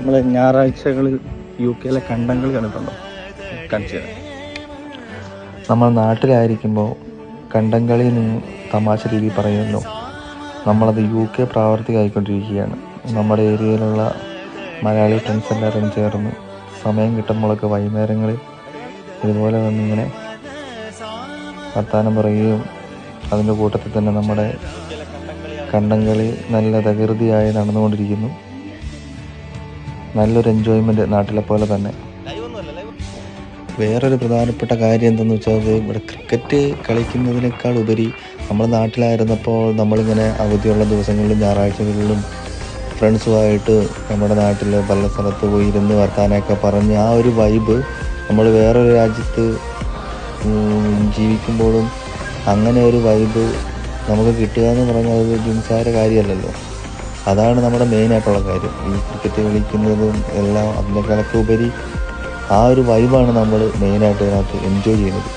നമ്മൾ ഞായറാഴ്ചകളിൽ യു കെയിലെ കണ്ടങ്ങൾ കണ്ടിട്ടുണ്ടോ? കാണിച്ചു നമ്മൾ നാട്ടിലായിരിക്കുമ്പോൾ കണ്ടംകളി എന്ന് തമാശ രീതിയിൽ പറയുമല്ലോ നമ്മളത് യു കെ പ്രാവർത്തികമായിക്കൊണ്ടിരിക്കുകയാണ്. നമ്മുടെ ഏരിയയിലുള്ള മലയാളി ഫ്രണ്ട്സ് എല്ലാവരും ചേർന്ന് സമയം കിട്ടുമ്പോഴൊക്കെ വൈകുന്നേരങ്ങളിൽ ഇതുപോലെ വന്നിങ്ങനെ വർത്താനം പറയുകയും അതിന്റെ കൂട്ടത്തിൽ തന്നെ നമ്മുടെ കണ്ടംകളി നല്ല തകൃതിയായി നടന്നുകൊണ്ടിരിക്കുന്നു. നല്ലൊരു എൻജോയ്മെന്റ് നാട്ടിലെ പോലെ തന്നെ. വേറൊരു പ്രധാനപ്പെട്ട കാര്യം എന്തെന്ന് വെച്ചാൽ ഇവിടെ ക്രിക്കറ്റ് കളിക്കുന്നതിനേക്കാൾ ഉപരി നമ്മൾ നാട്ടിലായിരുന്നപ്പോൾ നമ്മളിങ്ങനെ അവധിയുള്ള ദിവസങ്ങളിലും ഞായറാഴ്ചകളിലും ഫ്രണ്ട്സുമായിട്ട് നമ്മുടെ നാട്ടിൽ പല സ്ഥലത്ത് പോയി ഇരുന്ന് വർത്താനമൊക്കെ പറഞ്ഞ് ആ ഒരു വൈബ് നമ്മൾ വേറൊരു രാജ്യത്ത് ജീവിക്കുമ്പോഴും അങ്ങനെ ഒരു വൈബ് നമുക്ക് കിട്ടുക എന്ന് പറഞ്ഞാൽ അത് നിസ്സാര കാര്യമല്ലല്ലോ. അതാണ് നമ്മുടെ മെയിനായിട്ടുള്ള കാര്യം. ഈ ക്രിക്കറ്റ് കളിക്കുന്നതും എല്ലാം അതിനേക്കാളൊക്കെ ഉപരി ആ ഒരു വൈബാണ് നമ്മൾ മെയിനായിട്ട് ഇതിനകത്ത് എൻജോയ് ചെയ്യുന്നത്.